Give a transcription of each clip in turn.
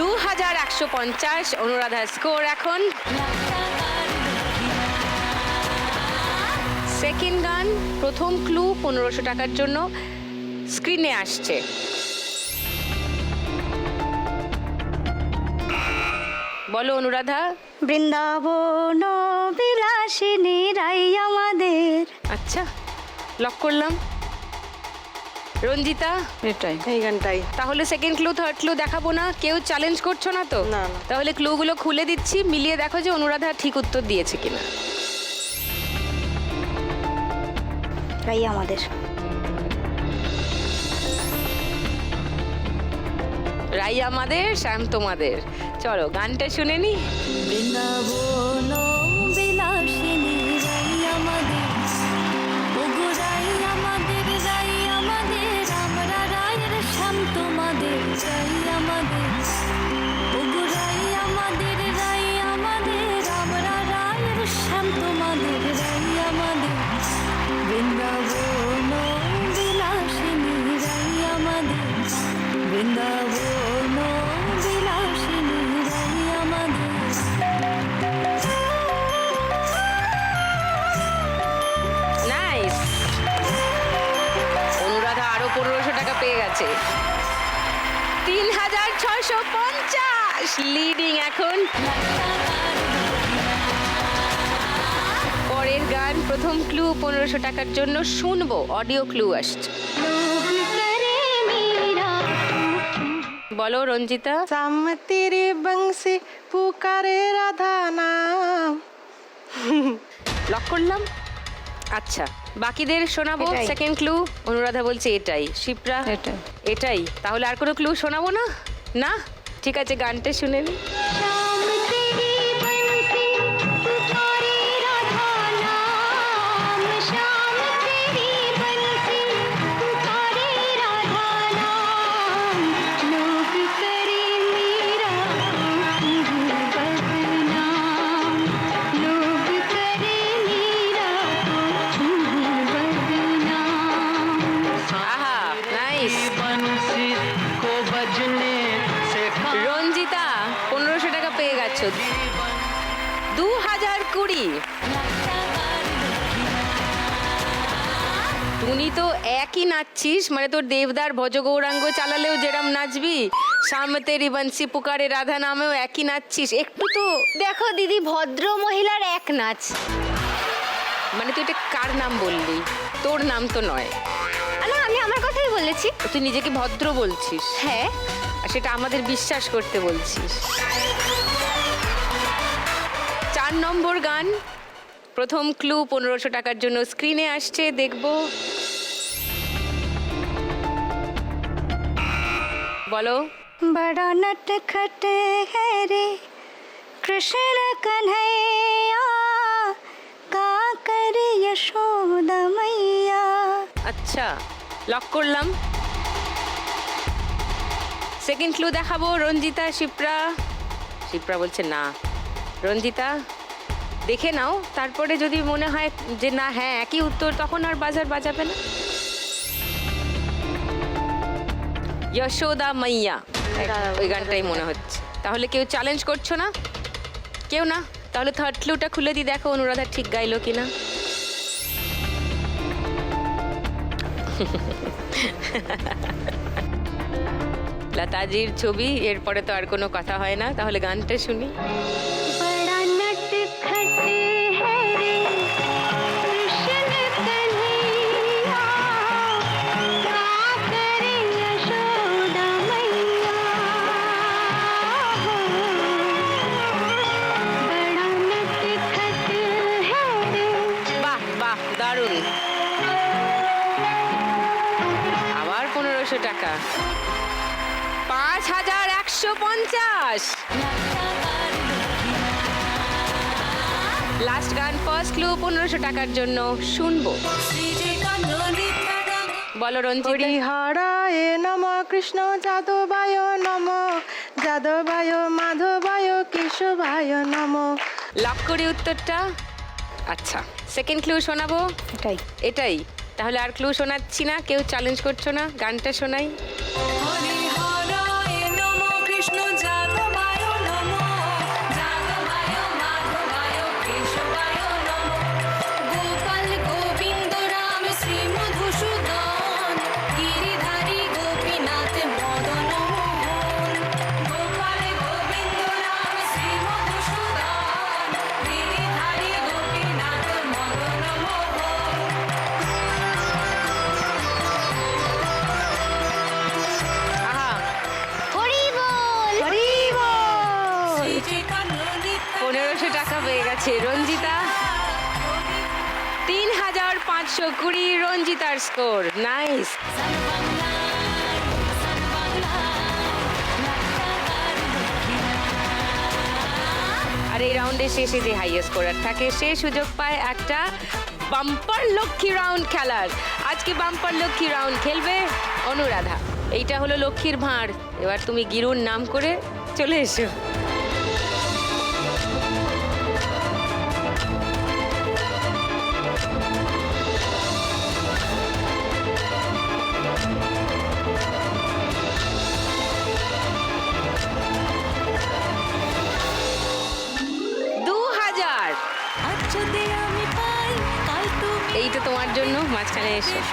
দু হাজার একশো পঞ্চাশ অনুরাধার স্কোর এখন। সেকেন্ড গান প্রথম ক্লু পনেরোশো টাকার জন্য স্ক্রিনে আসছে। বলো অনুরাধা। বৃন্দাবন বিলাসিনী রাই আমাদের। আচ্ছা লক করলাম। রঞ্জিতা? এটাই। এই গানটাই। তাহলে সেকেন্ড ক্লু থার্ড ক্লু দেখাবো না? কেউ চ্যালেঞ্জ করছ না তো? না, না। তাহলে ক্লুগুলো খুলে দিচ্ছি মিলিয়ে দেখো যে অনুরাধা ঠিক উত্তর দিয়েছে কিনা। রাই আমাদের। রাই আমাদের শ্যাম তোমাদের। চলো গানটা শুনে নি। বৃন্দাবন তিন হাজার ছশো পঞ্চাশ। লিডিং এখন। পরের গান প্রথম ক্লু পনেরোশো টাকার জন্য শুনব। অডিও ক্লু আসছে। বলো রঞ্জিতা। সামতির বংশী পুকারে রাধা নাম। লক করলাম? আচ্ছা। বাকিদের শোনাবো সেকেন্ড ক্লু অনুরাধা বলছে এটাই। শিপ্রা এটাই। এটাই। তাহলে আর কোনো ক্লু শোনাবো না? না? ঠিক আছে গানটা শুনে নি। মানে তোর দেবদার ভজ গৌরাঙ্গ চালালেও যেরম নাচবি সামতে রিবংশী পুকারে রাধা নামেও একই নাচছিস। একটু তো দেখো দিদি ভদ্র মহিলার এক নাচ। মানে তুই এটা কার নাম বললি? তোর নাম তো নয়। না আমি আমার কথাই বলেছি। তুই নিজেকে ভদ্র বলছিস? হ্যাঁ। আর সেটা আমাদের বিশ্বাস করতে বলছিস। চার নম্বর গান। প্রথম ক্লু পনেরোশো টাকার জন্য স্ক্রিনে আসছে দেখব। বলো। বড় নটখট রে কৃষ্ণ কা কাকর যশোদা মাইয়া আচ্ছা লক করলাম। সেকেন্ড ক্লু দেখাবো রঞ্জিতা শিপ্রা। শিপ্রা বলছে না। রঞ্জিতা দেখে নাও তারপরে যদি মনে হয় যে না হ্যাঁ একই উত্তর তখন আর বাজার বাজাবে না। যশোদা মাইয়া ওই গানটাই মনে হচ্ছে তাহলে কেউ চ্যালেঞ্জ করছ না কেউ না তাহলে থার্ড ক্লুটা খুলে দি দেখো অনুরাধা ঠিক গাইলো কিনা লতাজির ছবি এরপরে তো আর কোনো কথা হয় না তাহলে গানটা শুনি পনেরোশো টাকা। পাঁচ হাজার একশো পঞ্চাশ। লাস্ট গান ফার্স্ট ক্লু পনেরোশো টাকার জন্য শুনব। বলো রঞ্জিতা। হরিহরায় নম কৃষ্ণ যাদবায় নম যাদবায় মাধবায় কেশবায় নম। লক করি উত্তরটা। আচ্ছা সেকেন্ড ক্লু শোনাবো? এটাই। এটাই। তাহলে আর ক্লু শোনাচ্ছি না কেউ চ্যালেঞ্জ করছ না গানটা শোনাই। আর এই রাউন্ডে শেষে যে হাইয়েস্ট স্কোরার থাকে। সে সুযোগ পায় একটা বাম্পার লক্ষ্মী রাউন্ড খেলার। আজকে বাম্পার লক্ষ্মী রাউন্ড খেলবে অনুরাধা। এইটা হলো লক্ষ্মীর ভাঁড়। এবার তুমি গিরুর নাম করে চলে এসো।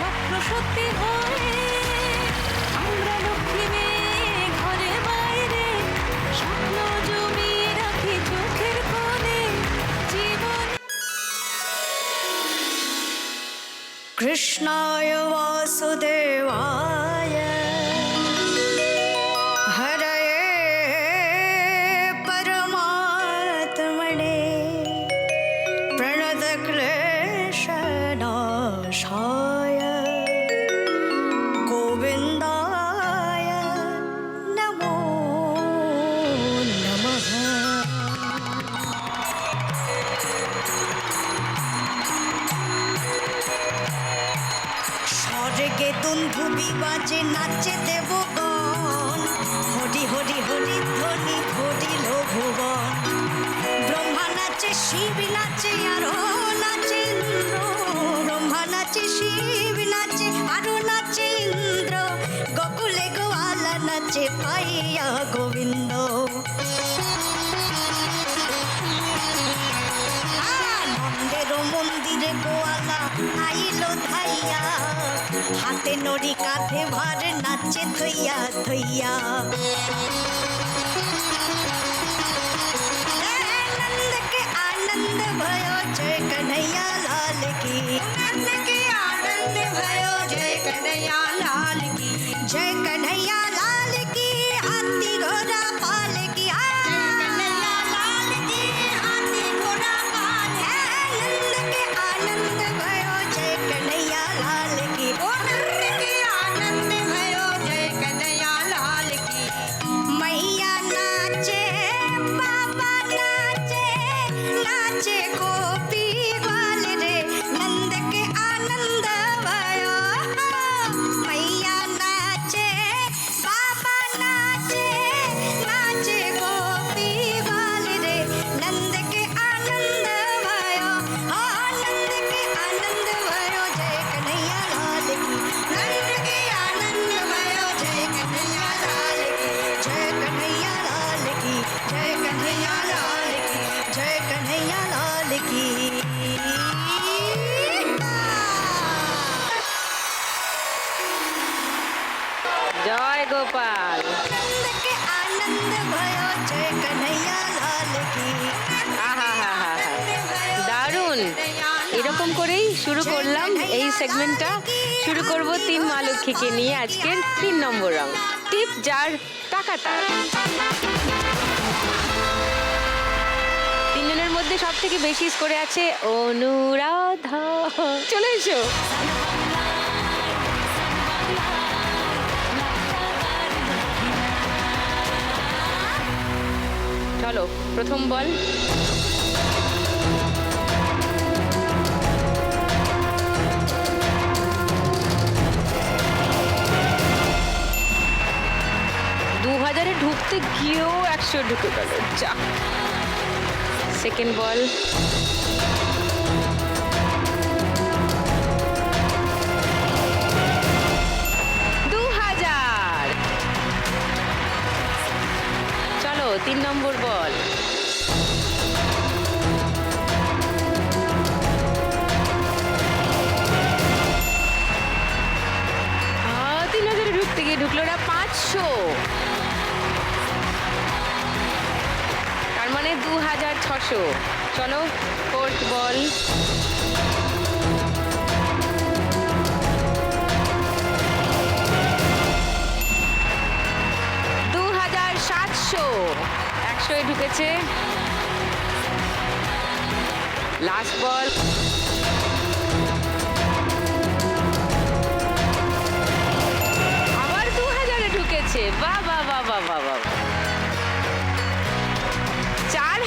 স্বপ্ন সত্যি হয়ে আমরা লক্ষ্মী মেয়ে ঘরে বাইরে, স্বপ্ন জমি রাখি চোখের কোণে, জীবন কৃষ্ণায় বাসুদেবায়। শিব নাচে শিব নাচে আরও নাচে ইন্দ্র গোয়ালা নাচে পাইয়া গোবিন্দ। নন্দের মন্দিরে গোয়ালা আইলো ধাইয়া, হাতে নড়ি কাঁধে ভার নাচে থইয়া থইয়া आनंद भयो जय कन्हैया लाल की। नंद की आनंद भयो जय कन्हैया लाल की। जय कन्हैया সেগমেন্টটা শুরু করব তিন মা লক্ষ্মীকে নিয়ে আজকের তিন নম্বর রং টিপ যার, টাকা তার। তিনজনের মধ্যে সব থেকে বেশি স্কোরে আছে অনুরাধা। চলে এসো। চলো, প্রথম বল ঢুকে গেল, যা। Second ball. চলো, তিন নম্বর বল। তিন হাজারে ঢুকতে গিয়ে ঢুকলো ওরা পাঁচশো। দু হাজার ছশো। চলো ফোর্থ বল দু হাজার সাতশো। একশোয় ঢুকেছে। লাস্ট বল আবার দু হাজারে ঢুকেছে। বাহ বাহ বাহ বাহ বাহ চার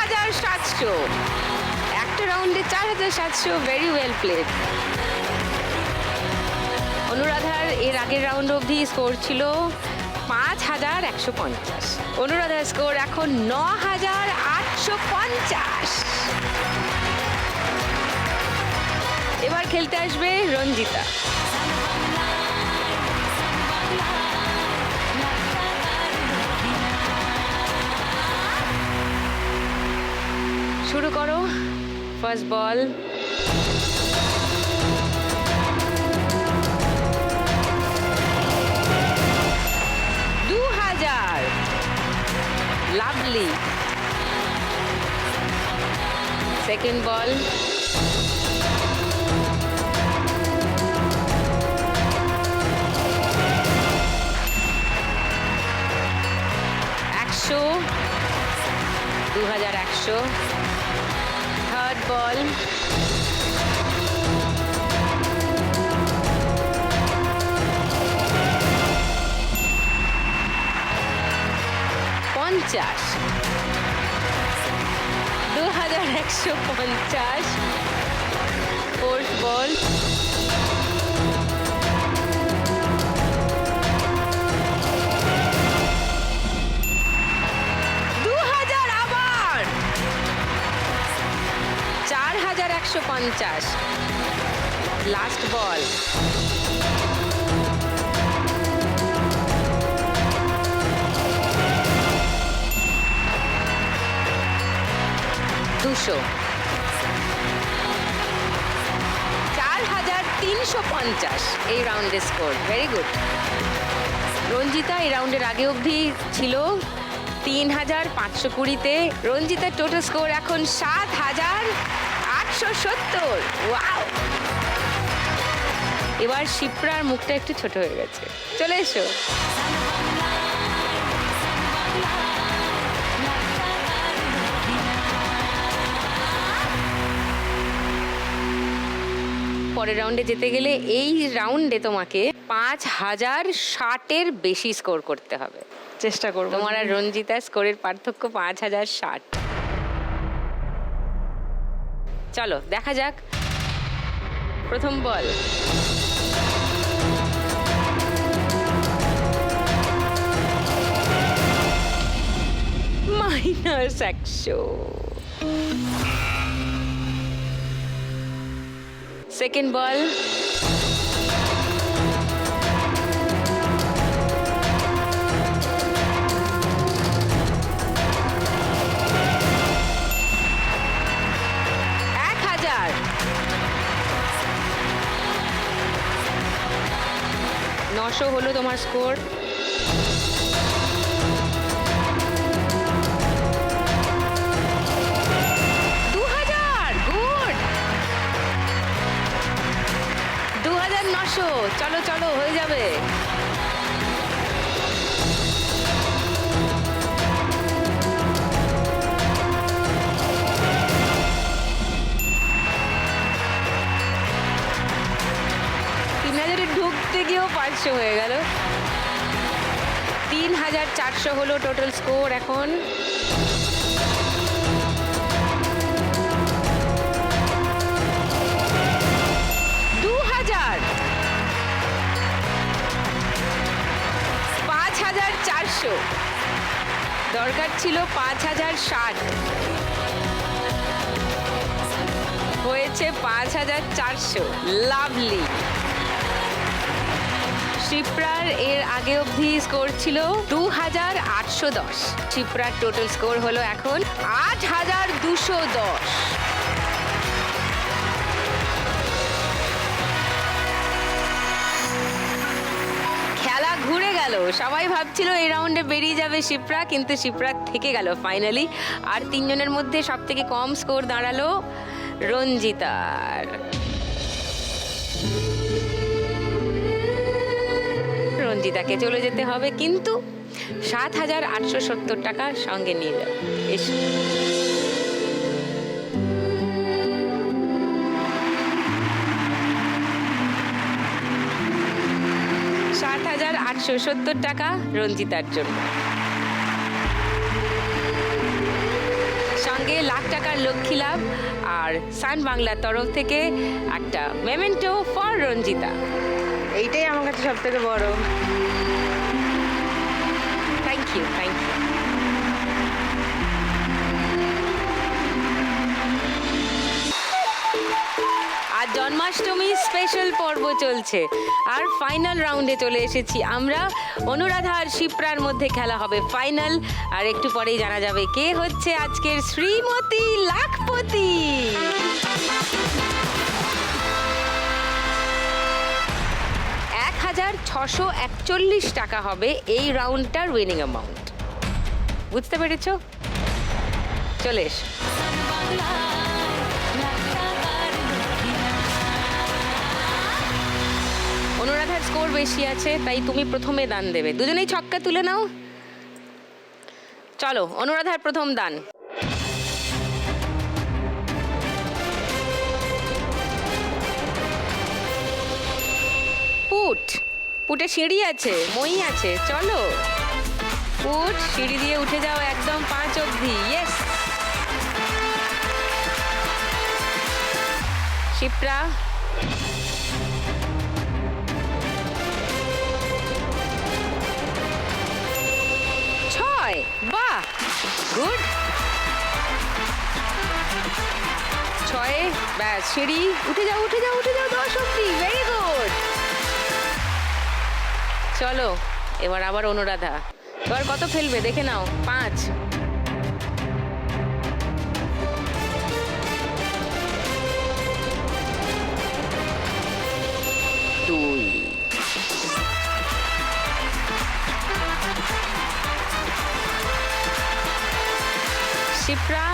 হাজার সাতশো। একটা রাউন্ডে চার হাজার সাতশো ভেরি ওয়েল প্লেড অনুরাধার এর আগের রাউন্ড অবধি স্কোর ছিল পাঁচ হাজার একশো পঞ্চাশ। অনুরাধার স্কোর এখন ন হাজার আটশো পঞ্চাশ। এবার খেলতে আসবে রঞ্জিতা। শুরু করো। ফার্স্ট বল দু হাজার লাভলি সেকেন্ড বল একশো। দু হাজার একশো। থার্ড বল পঞ্চাশ দু হাজার একশো পঞ্চাশ ফোর্থ বল হাজার একশো পঞ্চাশ। লাস্ট বল দুশো। চার হাজার তিনশো পঞ্চাশ। এই রাউন্ডের স্কোর ভেরি গুড রঞ্জিতা, এই রাউন্ডের আগে অবধি ছিল তিন হাজার পাঁচশো কুড়িতে। রঞ্জিতার টোটাল স্কোর এখন সাত হাজার আটশো সত্তর। ওয়াও। এবার শিপ্রার মুখটা একটু ছোট হয়ে গেছে। চলে এসো। পরের রাউন্ডে যেতে গেলে এই রাউন্ডে তোমাকে পাঁচ হাজার ষাটের বেশি স্কোর করতে হবে। চেষ্টা করব। তোমার আর রঞ্জিতার স্কোরের পার্থক্য পাঁচ হাজার ষাট। চলো দেখা যাক। প্রথম বল। মাইনাস একশো সেকেন্ড বল নশো হলো তোমার স্কোর চারশো হলো টোটাল স্কোর এখন। দু হাজার। পাঁচ হাজার চারশো। দরকার ছিল পাঁচ হাজার ষাট। হয়েছে পাঁচ হাজার চারশো। লাভলি। শিপ্রার এর আগে অবধি স্কোর ছিল দু হাজার আটশো দশ। শিপ্রার টোটাল স্কোর হলো এখন আট হাজার দুশো দশ। খেলা ঘুরে গেল। সবাই ভাবছিল এই রাউন্ডে বেরিয়ে যাবে শিপ্রা, কিন্তু শিপ্রা থেকে গেল ফাইনালি আর তিনজনের মধ্যে সব থেকে কম স্কোর দাঁড়াল রঞ্জিতার। রঞ্জিতাকে চলে যেতে হবে, কিন্তু সাত হাজার আটশো সত্তর টাকা সঙ্গে নিয়ে এসো। সাত হাজার আটশো সত্তর টাকা রঞ্জিতার জন্য। সঙ্গে লাখ টাকার লক্ষ্মী লাভ আর সান বাংলার তরফ থেকে একটা মেমেন্টো ফর রঞ্জিতা। এইটাই আমার কাছে সব থেকে বড়। থ্যাংক ইউ থ্যাংক ইউ আর জন্মাষ্টমী স্পেশাল পর্ব চলছে। আর ফাইনাল রাউন্ডে চলে এসেছি আমরা। অনুরাধা আর শিপ্রার মধ্যে খেলা হবে ফাইনাল আর একটু পরেই জানা যাবে কে হচ্ছে আজকের শ্রীমতী লাখপতি। হাজার ছশো একচল্লিশ টাকা হবে এই রাউন্ডটার উইনিং অ্যামাউন্ট বুঝতে পেরেছ? চলে এসো। অনুরাধার স্কোর বেশি আছে, তাই তুমি প্রথমে দান দেবে। দুজনেই ছক্কা তুলে নাও। চলো, অনুরাধার প্রথম দান। পুট। পুটে সিঁড়ি আছে, মই আছে, চলো। পুট, সিঁড়ি দিয়ে উঠে যাও একদম পাঁচ অবধি ইয়েস শিপ্রা। ছয়, বাহ, গুড। ছয়ে, ব্যাস, সিঁড়ি, উঠে যাও উঠে যাও উঠে যাও দশ অব্দি ভেরি গুড চলো এবার আবার অনুরাধা। এবার কত ফেলবে? দেখে নাও পাঁচ। দুই। শিপ্রা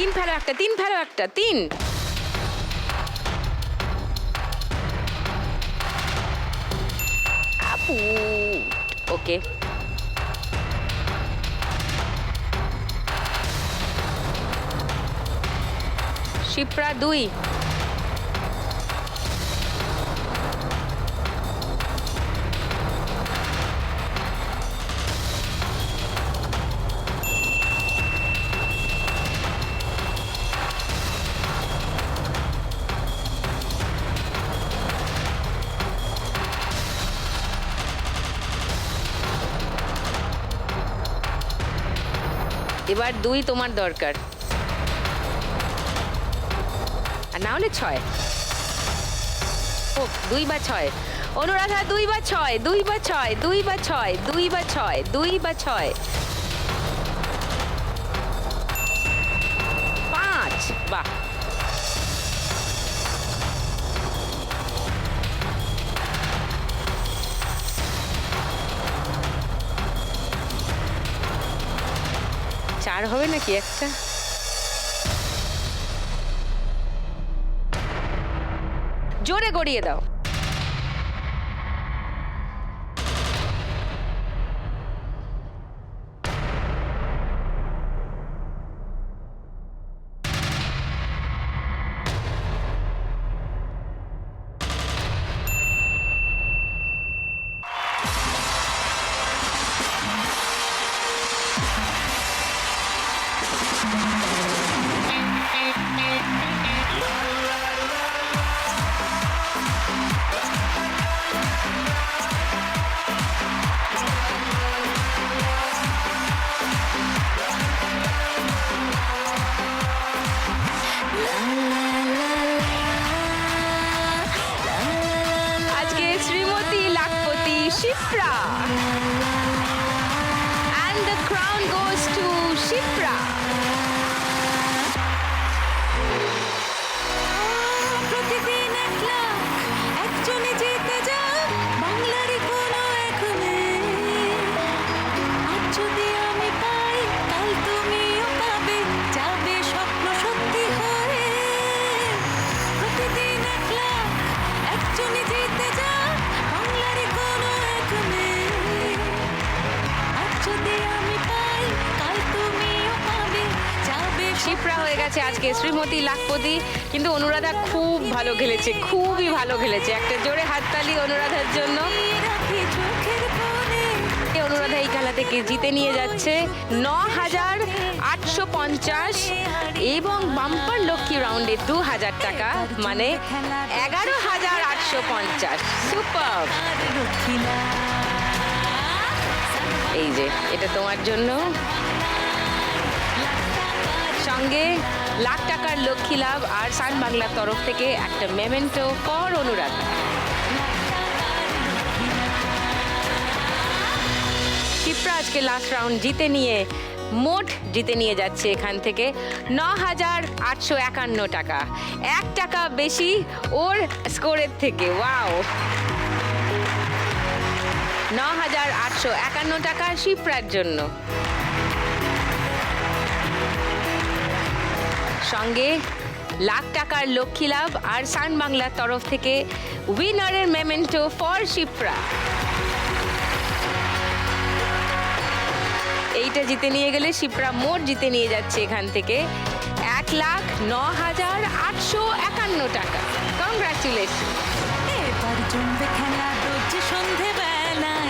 তিন ফেলো একটা তিন ফেলো একটা তিন। আপু ওকে। শিপ্রা দুই। এবার দুই তোমার দরকার। আর না হলে ছয়। ও, দুই বা ছয়। অনুরাধা, দুই বা ছয়, দুই বা ছয়, দুই বা ছয়, দুই বা ছয়, দুই বা ছয়। চার হবে নাকি একটা? জোরে গড়িয়ে দাও। গেছে আজকে শ্রীমতী লাখপতি, কিন্তু অনুরাধা খুব ভালো খেলেছে, খুবই ভালো খেলেছে। একটা জোরে হাততালি অনুরাধার জন্য। অনুরাধা এই খেলা থেকে জিতে নিয়ে যাচ্ছে ন হাজার আটশো পঞ্চাশ এবং বাম্পার লক্ষ্মী রাউন্ডে দু হাজার টাকা মানে এগারো হাজার আটশো পঞ্চাশ। সুপার। এই যে, এটা তোমার জন্য। সঙ্গে লাখ টাকার লক্ষ্মী লাভ আর সান বাংলার তরফ থেকে একটা মেমেন্টো কর অনুরাধা শিপ্রা আজকে লাস্ট রাউন্ড জিতে নিয়ে, মোট জিতে নিয়ে যাচ্ছে এখান থেকে ন হাজার আটশো একান্ন টাকা। এক টাকা বেশি ওর স্কোরের থেকে ওয়াও ন হাজার আটশো একান্ন টাকা শিপ্রার জন্য। সঙ্গে লাখ টাকার লক্ষ্মী লাভ আর সান বাংলার তরফ থেকে উইনারের মেমেন্টো ফর শিপ্রা। এইটা জিতে নিয়ে গেলে শিপ্রা মোট জিতে নিয়ে যাচ্ছে এখান থেকে এক লাখ ন হাজার আটশো একান্ন টাকা। কংগ্রাচুলেশন এবার জমবে রক্ষিলা লাখ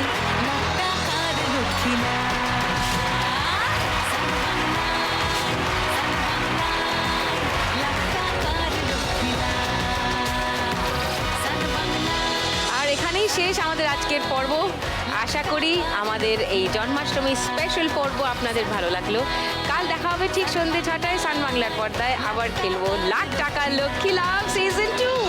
শেষ আমাদের আজকের পর্ব। আশা করি আমাদের এই জন্মাষ্টমী স্পেশাল পর্ব আপনাদের ভালো লাগল। কাল দেখা হবে ঠিক সন্ধ্যে ছটায় সান বাংলার পর্দায়। আবার খেলব লাখ টাকা লক্ষ্মী লাভ সিজন টু